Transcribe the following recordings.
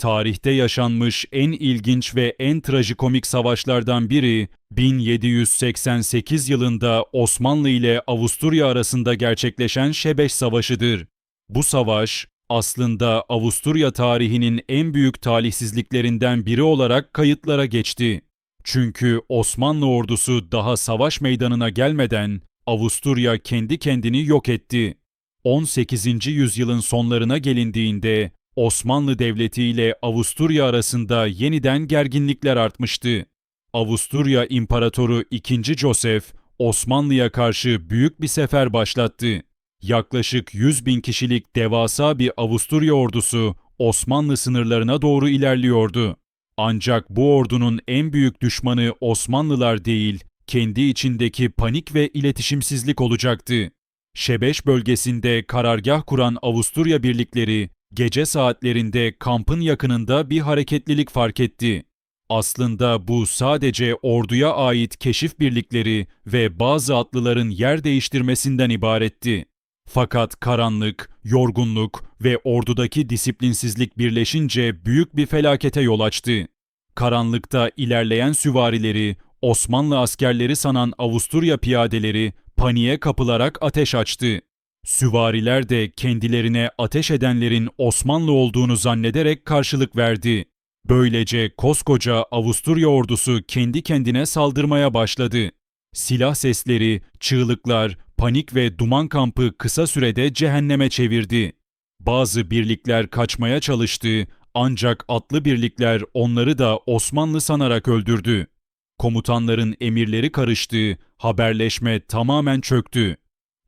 tarihte yaşanmış en ilginç ve en trajikomik savaşlardan biri 1788 yılında Osmanlı ile Avusturya arasında gerçekleşen Şebeş Savaşı'dır. Bu savaş aslında Avusturya tarihinin en büyük talihsizliklerinden biri olarak kayıtlara geçti. Çünkü Osmanlı ordusu daha savaş meydanına gelmeden Avusturya kendi kendini yok etti. 18. yüzyılın sonlarına gelindiğinde Osmanlı Devleti ile Avusturya arasında yeniden gerginlikler artmıştı. Avusturya İmparatoru II. Joseph, Osmanlı'ya karşı büyük bir sefer başlattı. Yaklaşık 100 bin kişilik devasa bir Avusturya ordusu Osmanlı sınırlarına doğru ilerliyordu. Ancak bu ordunun en büyük düşmanı Osmanlılar değil, kendi içindeki panik ve iletişimsizlik olacaktı. Şebeş bölgesinde karargah kuran Avusturya birlikleri gece saatlerinde kampın yakınında bir hareketlilik fark etti. Aslında bu sadece orduya ait keşif birlikleri ve bazı atlıların yer değiştirmesinden ibaretti. Fakat karanlık, yorgunluk ve ordudaki disiplinsizlik birleşince büyük bir felakete yol açtı. Karanlıkta ilerleyen süvarileri, Osmanlı askerleri sanan Avusturya piyadeleri paniğe kapılarak ateş açtı. Süvariler de kendilerine ateş edenlerin Osmanlı olduğunu zannederek karşılık verdi. Böylece koskoca Avusturya ordusu kendi kendine saldırmaya başladı. Silah sesleri, çığlıklar, panik ve duman kampı kısa sürede cehenneme çevirdi. Bazı birlikler kaçmaya çalıştı ancak atlı birlikler onları da Osmanlı sanarak öldürdü. Komutanların emirleri karıştı, haberleşme tamamen çöktü.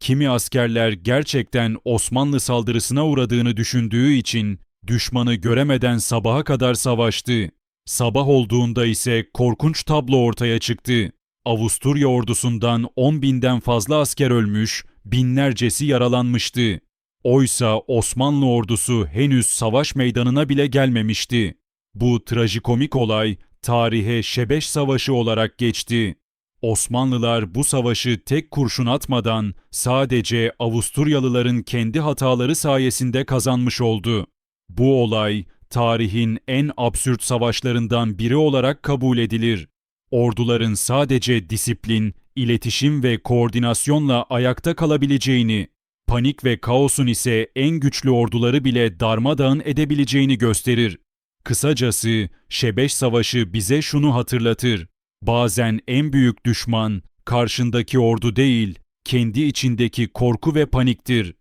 Kimi askerler gerçekten Osmanlı saldırısına uğradığını düşündüğü için düşmanı göremeden sabaha kadar savaştı. Sabah olduğunda ise korkunç tablo ortaya çıktı. Avusturya ordusundan 10 binden fazla asker ölmüş, binlercesi yaralanmıştı. Oysa Osmanlı ordusu henüz savaş meydanına bile gelmemişti. Bu trajikomik olay tarihe Şebeş Savaşı olarak geçti. Osmanlılar bu savaşı tek kurşun atmadan sadece Avusturyalıların kendi hataları sayesinde kazanmış oldu. Bu olay tarihin en absürt savaşlarından biri olarak kabul edilir. Orduların sadece disiplin, iletişim ve koordinasyonla ayakta kalabileceğini, panik ve kaosun ise en güçlü orduları bile darmadağın edebileceğini gösterir. Kısacası Şebeş Savaşı bize şunu hatırlatır. Bazen en büyük düşman karşındaki ordu değil, kendi içindeki korku ve paniktir.